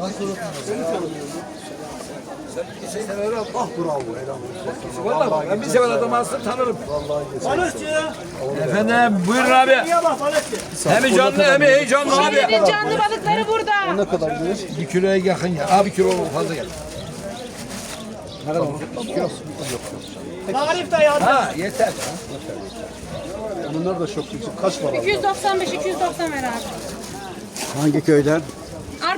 Ah bravo helal olsun. Vallahi bak ben bir sefer adamı tanırım. Balıkçı. Efendim buyurun abi. Ya balıkçı. Hem canlı hem heyecanlı abi. Şirin'in canlı balıkları burada. Ne kadar gelir? Bir kiloya yakın ya. Abi kilo fazla gel. Ne kadar olur? İki kilo yok. Tarif de yardım. Ha yeter. Bunlar da çok yüksek. Kaç para? 295 290 ver abi. Hangi köyden?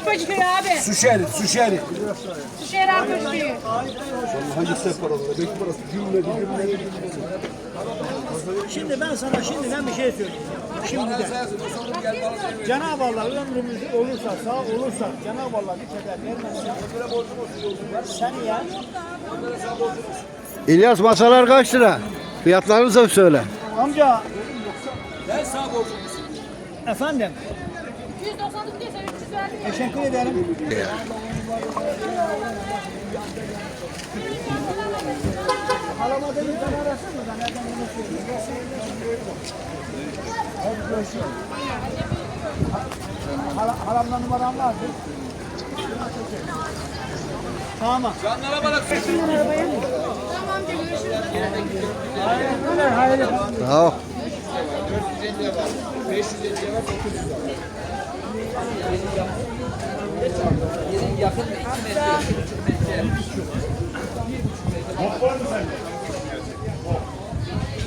Arpacı köyü abi. Suşeri, suşeri. Şehir Arpacı köyü. Hangisi paralı? Belki parası gülmedi gülmedi. Şimdi ben sana şimdiden bir şey söyleyeyim. Şimdiden. Cenab-ı Allah ömrümüz olursa, sağ olursa, Cenab-ı Allah bir keder vermezse seni ya İlyas masalar kaç lira? Fiyatlarını da söyle. amca efendim 299 diye sen 300 verdin ya. teşekkür ederim. Alamadığınız zaman arasın mı? Ben nereden bunu söyleyeyim. Hala, halamla numaram vardı. Tamam. Canlara balık. Tamam diyor görüşürüz. Sağ ol.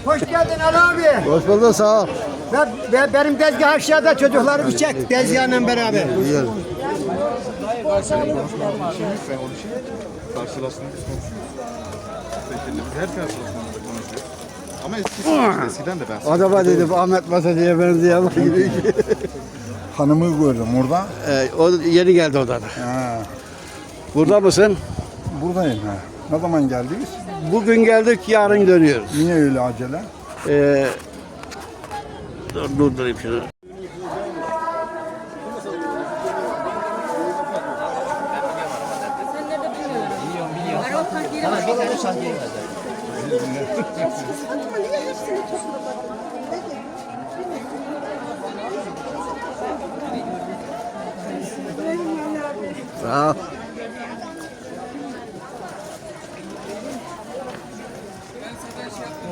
Hoş geldin Ali abi. Hoş bulduk sağ ol. Ve, ve benim tezgah aşağıda çocukları bir çek tezgahla beraber. Güzel. Karşılaştığımız biz her karşılaşmamızda konuşuyoruz. Ama eskiden de ben Adama dedim Ahmet Masa diye benziyor ama. Hanımı gördüm orada. Ee, o yeni geldi odadan. Ha, Burada mısın? buradayım ha. Ne zaman geldiniz? Bugün geldik yarın dönüyoruz. Niye öyle acele? Ee, dur, durdurayım şunu. Sağ ol.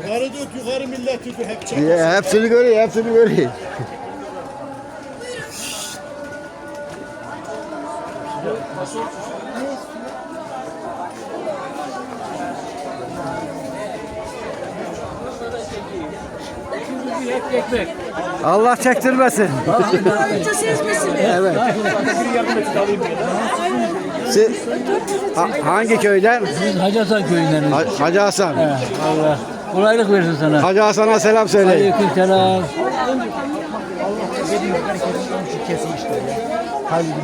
Yukarı tut, yukarı millet tut, hep çek. Hepsini göreyim, hepsini göreyim. Allah çektirmesin. Evet. Siz ha- hangi köyden? Hacı Hasan köyünden. Ha- Hacı Hasan. Allah kolaylık versin sana. Hacı Hasan'a selam söyleyin. Aleyküm selam.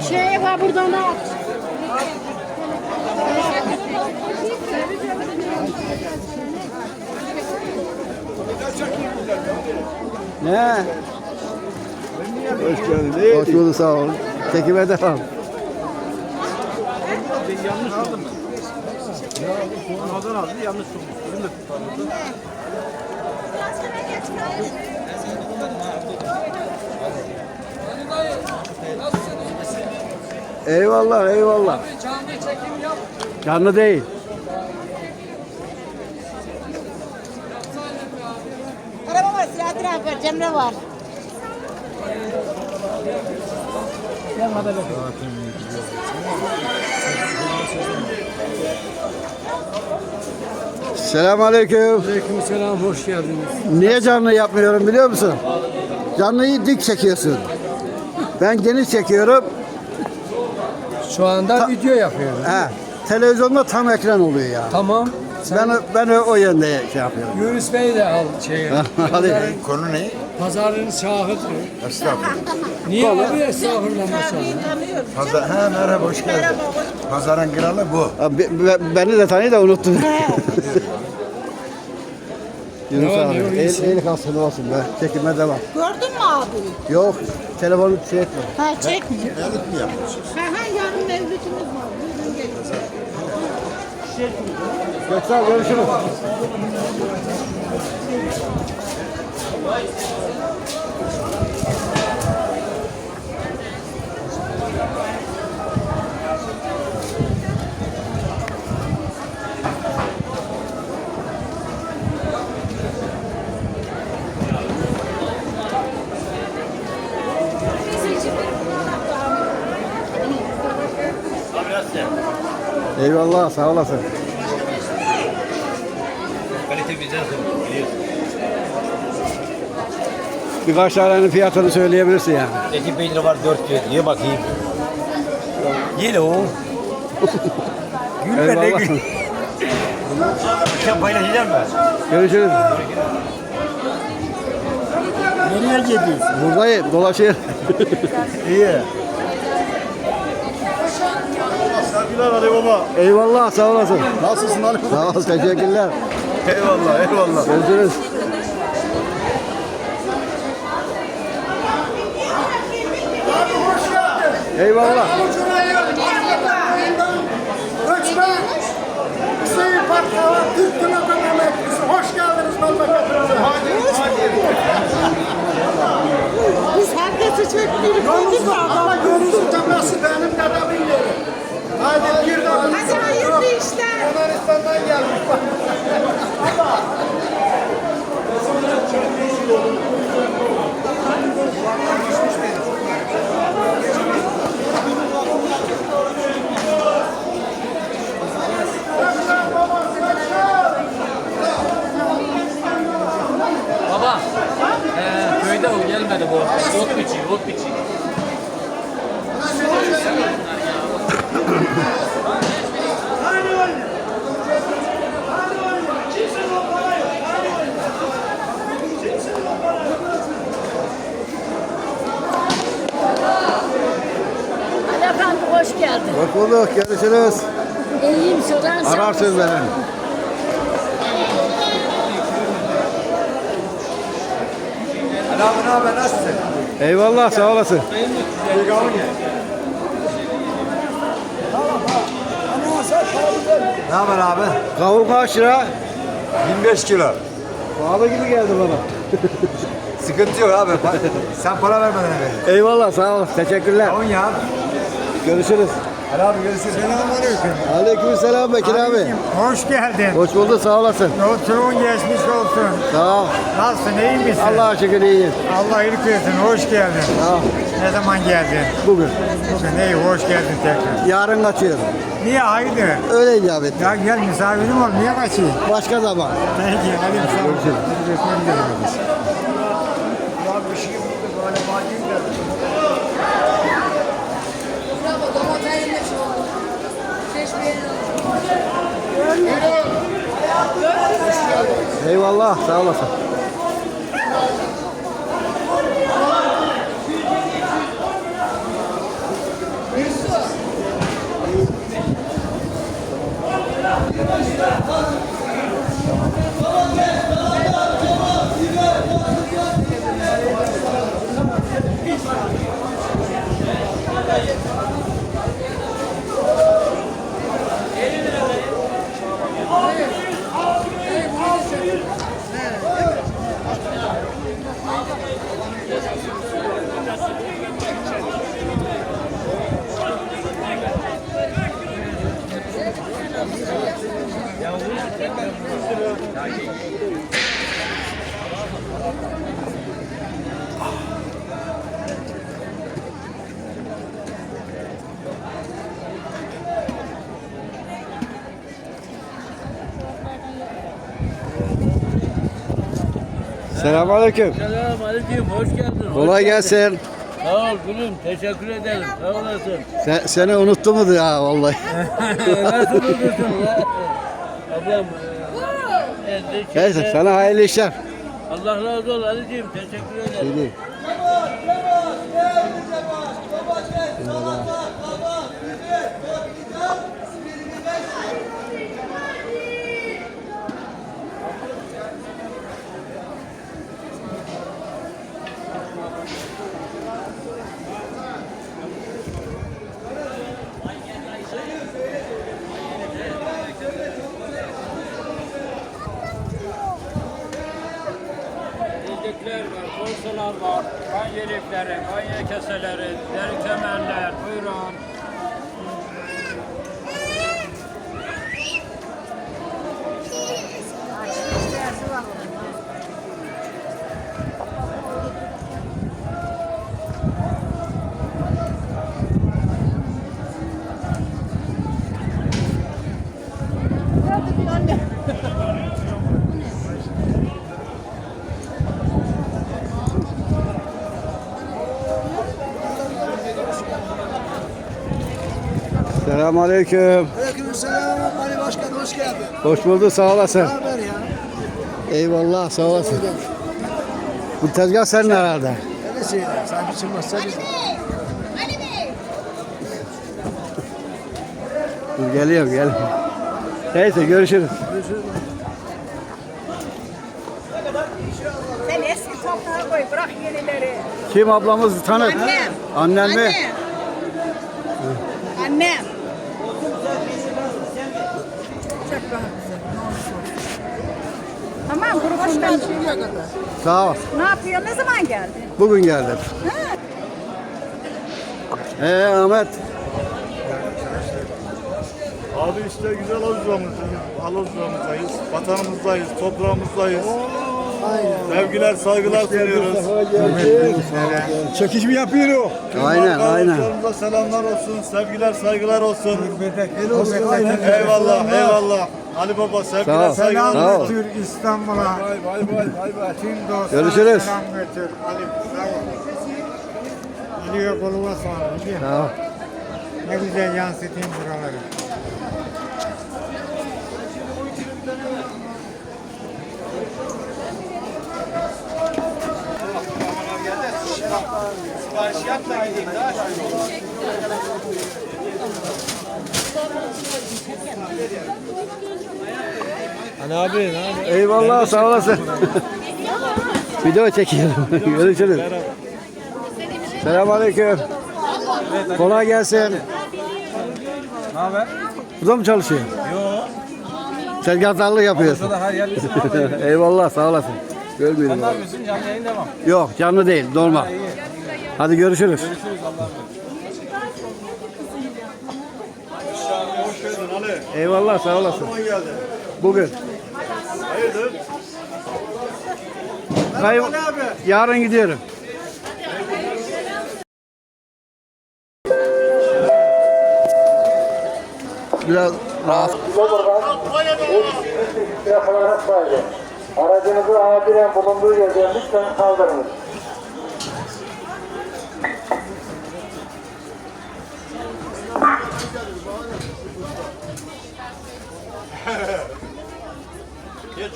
Şey var buradan da at. Ne? Hoş geldin. Hoş bulduk sağ olun. Çekime devam. Eyvallah eyvallah. Canlı değil. Araba var, Abi var, Cemre var. Selamünaleyküm. Selam hoş geldiniz. Niye canlı yapmıyorum biliyor musun? Canlıyı dik çekiyorsun. Ben geniş çekiyorum. Şu anda video yapıyorum. He, televizyonda tam ekran oluyor ya. Tamam. Ben ben o, yönde şey yapıyorum. Yunus Bey de al şeye. Hadi. Konu ne? Pazarın şahıdır. Estağfurullah. Niye abi estağfurullah maşallah. Pazar, ha merhaba hoş geldin. Pazarın kralı bu. Abi, be- be- beni de tanıyor da unuttum. Yunus Ne abi. El, el kalsın olsun be. Çekime devam. Gördün mü abi? Yok. Telefonu şey etme. Ha çekmiyor. Evlilik mi yapıyorsun? Ha ha yarın mevlütümüz var. Buyurun gelin. Göksel görüşürüz. Eyvallah sağ olasın. Kalite sonra biliyorsun. Birkaç tanenin fiyatını söyleyebilirsin yani. Eti peyniri var 4 kilo. Ye bakayım. Ye de o. Gülme ne gül. Akşam paylaşacağım ben. Görüşürüz. Nereye gidiyorsun? Buradayım dolaşıyor. İyi. Saygılar Ali Baba. Eyvallah sağ olasın. Nasılsın Ali Baba? Sağ ol teşekkürler. Eyvallah eyvallah. Görüşürüz. Eyvallah. Göçmen, Hüseyin Parkava, Türk Telekom emeklisi. Hoş geldiniz memleketimize. Biz herkesi çektirip Yolunuzda ama yolunuzun tepesi benim dedemin yeri. Hadi bir daha. Hadi hayırlı işler. Yunanistan'dan gelmiş. Baba, ee, köyde o gelmedi bu. Ot biçi, ot biçi. Ali Efendi hoş geldin. Hoş bulduk. Görüşürüz. İyiyim soran sen. Ararsın beni. Abi ne haber nasılsın? Eyvallah sağ olasın. Ne haber abi? Kavun kaç lira? 25 kilo. Pahalı gibi geldi bana. Sıkıntı yok abi. Sen para vermeden ver. Eyvallah sağ ol. Teşekkürler. 10 ya. Görüşürüz. Ali abi görüşürüz. Selamünaleyküm. Aleykümselam Bekir abi. Hoş geldin. Hoş bulduk sağ olasın. Oturun geçmiş olsun. Sağ ol. Nasılsın iyi misin? Allah'a şükür iyiyim. Allah iyilik versin. Hoş geldin. Sağ ol. Ne zaman geldin? Bugün. Bugün iyi hoş geldin tekrar. Yarın kaçıyorum. Niye haydi? Öyle icap etti. Ya gel misafirim ol. Niye kaçayım? Başka zaman. Peki hadi misafir. Hadi götürelim Eyvallah sağ olasın. Selamünaleyküm. Selam aleyküm, hoş geldin. Kolay gelsin. Sağ ol gülüm, teşekkür ederim. Sağ olasın. Sen, seni unuttu mu ya vallahi. Nasıl buldun ya? Ablam, e, e, Neyse sana hayırlı işler. Allah razı ol Ali'ciğim, teşekkür ederim. İyi. Yiyecekler var, borsalar var, kan yelekleri, kan keseleri, deri kemerler, buyurun. Selamünaleyküm. Aleykümselam Ali Başkan hoş geldin. Hoş bulduk sağ olasın. haber ya? Eyvallah sağ olasın. Bu tezgah senin herhalde. Öyle şeyler. Sen biçilmezse biz. Dur geliyorum gel. Neyse görüşürüz. Sen eski toprağa koy, bırak yenileri. Kim ablamız tanıt? Annem. Annen mi? Annem. Annem. Rahat güzel. Tamam, grubundan. Sağ ol. Ne yapıyor? Ne zaman geldi? Bugün geldim. Ee Ahmet. Abi işte güzel Alozra'mız, Alozra'mızdayız, vatanımızdayız, toprağımızdayız. Sevgiler, saygılar sunuyoruz. Çekiş mi yapıyor? Aynen aynen. Selamlar olsun, sevgiler, saygılar olsun. Eyvallah, eyvallah. Ali Baba, sevgiler, saygılar Sağ ol. olsun. İstanbul'a. Vay vay vay vay. Tüm dostlara Görüşürüz. selam götür. Ali sağ ol. Biliyor musun? Sağ ol. Ne güzel yansıtayım buraları. Eyvallah sağ olasın. Video çekiyorum. Görüşürüz. Selamünaleyküm. Kolay gelsin. Ne haber? Burada mı çalışıyor? Yok. Yapıyorsun. Her yer bizim abi. Eyvallah sağ olasın. Görmüyorum. Sen ne yapıyorsun? Canlı yayın devam. Yok canlı değil normal. Hadi görüşürüz. Görüşürüz Allah'a emanet. Eyvallah sağ olasın. Bugün. Hayırdır? Kayıp, yarın gidiyorum. Biraz rahat. Aracınızı acilen bulunduğu yerden lütfen kaldırınız.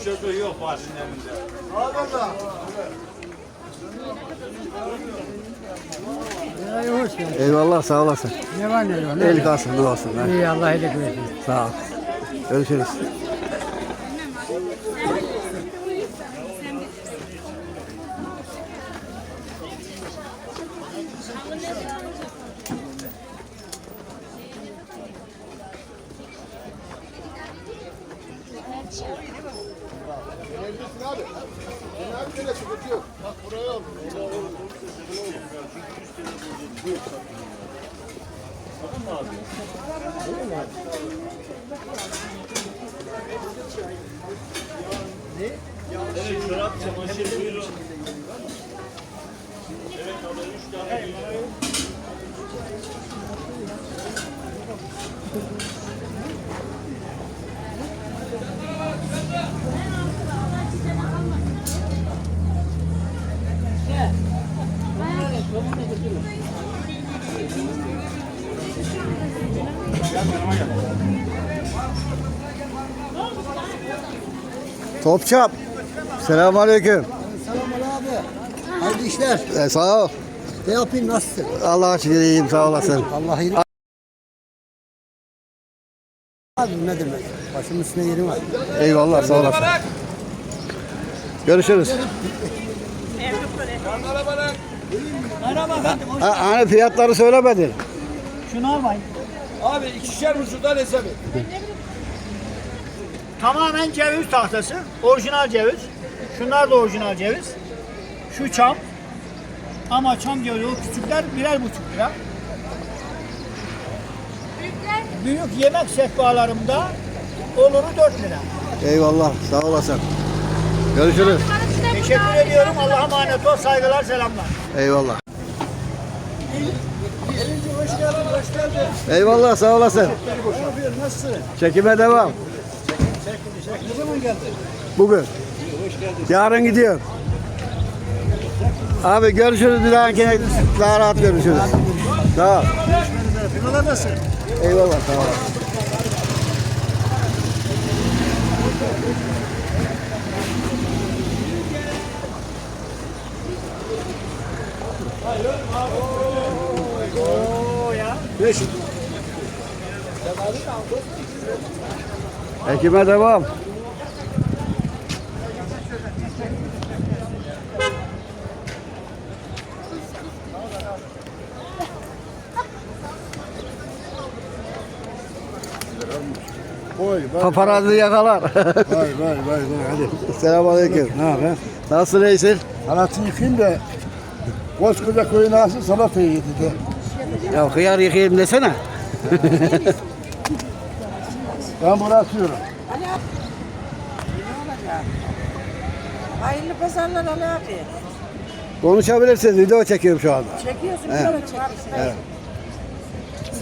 Çocuğu yok başının elinde. Eyvallah sağ olasın. Ne var ne yok? El kalsın dua olsun. ha. İyi Allah iyilik versin. Sağ ol. Görüşürüz. Topçap. Selamünaleyküm. Selam abi. Hayırlı işler. Ee, sağ ol. Ne yapayım nasılsın? Allah'a şükür iyiyim sağ olasın. Allah iyilik. Abi ne demek? Başımın üstüne yeri var. Eyvallah sağ olasın. Görüşürüz. Merhaba efendim. hoş- Ha, hani fiyatları söylemedin. Şunu almayın. Abi ikişer buçuktan hesap et. Tamamen ceviz tahtası. Orijinal ceviz. Şunlar da orijinal ceviz. Şu çam. Ama çam cevizi o küçükler birer buçuk lira. Büyük yemek sehpalarımda oluru 4 lira. Eyvallah sağ olasın. Görüşürüz. Teşekkür ediyorum. Allah'a emanet ol. Saygılar, selamlar. Eyvallah. Eyvallah sağ olasın. Çekime devam. Ne zaman geldin? Bugün. Yarın gidiyor. Abi görüşürüz bir dahakine daha rahat görüşürüz. Sağ ol. Firmalar nasıl? Eyvallah sağ ol. Ekime devam. Vay Paparazzi yakalar. vay vay vay vay hadi. Selamünaleyküm. Ne haber? Nasılsın iyisin? Salatını yıkayayım da koskoca koyun ağası salatayı yedi de. Ya hıyar yıkayayım desene. Ben bunu atıyorum. Hayırlı pazarlar Ali abi. Konuşabilirsiniz. Video çekiyorum şu anda. Çekiyorsun evet. çekiyorsun.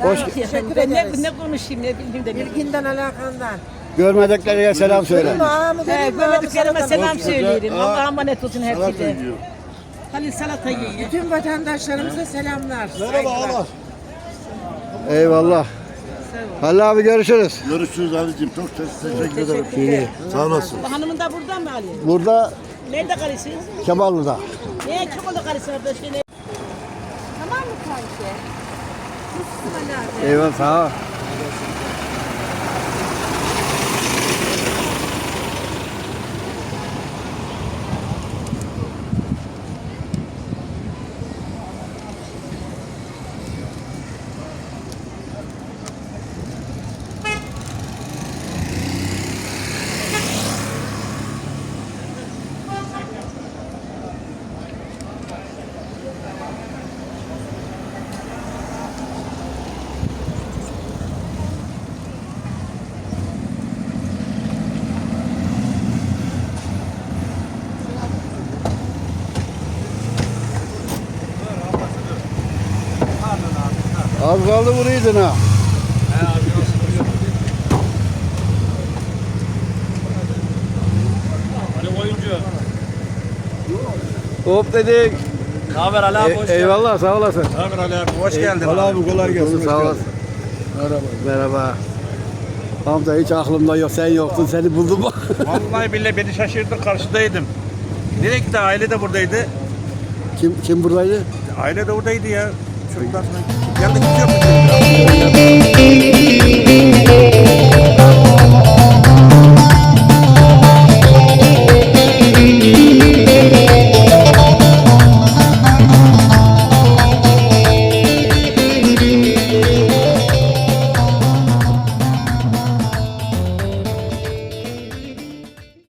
Hoş, Teşekkür Ben ne, ederiz. ne konuşayım ne bileyim de. Bilginden alakandan. görmediklerine selam söyle. He, görmediklerime selam söyleyelim. geldin. Allah'a emanet olsun Salata hepsi de. yiyor. Halil salata yiyor. Bütün vatandaşlarımıza selamlar. Merhaba Allah. Eyvallah. Halil abi görüşürüz. Görüşürüz Ali'cim. Çok te- teşekkür ederim. Sağ olasın. Hanımın da burada mı Ali? Burada Nerede karısınız? Kemallı'da. Niye Kemal'da karısı var? Başka ne? Tamam mı kanki? Nasılsın Ali abi? Eyvallah sağ ol. Az kaldı vuruydun ha. Hani oyuncu. Hop dedik. Ne haber Ali abi? E- eyvallah sağ olasın. Ne haber Ali abi? Hoş geldin. Allah abi kolay gelsin. Sağ olasın. Merhaba. Merhaba. Hamza hiç aklımda yok. Sen yoktun. Seni buldum. Vallahi billahi beni şaşırdı karşıdaydım. Nereye gitti? Aile de buradaydı. kim kim buradaydı? Aile de buradaydı ya. çocuklar falan. Yandaki bir şey yok.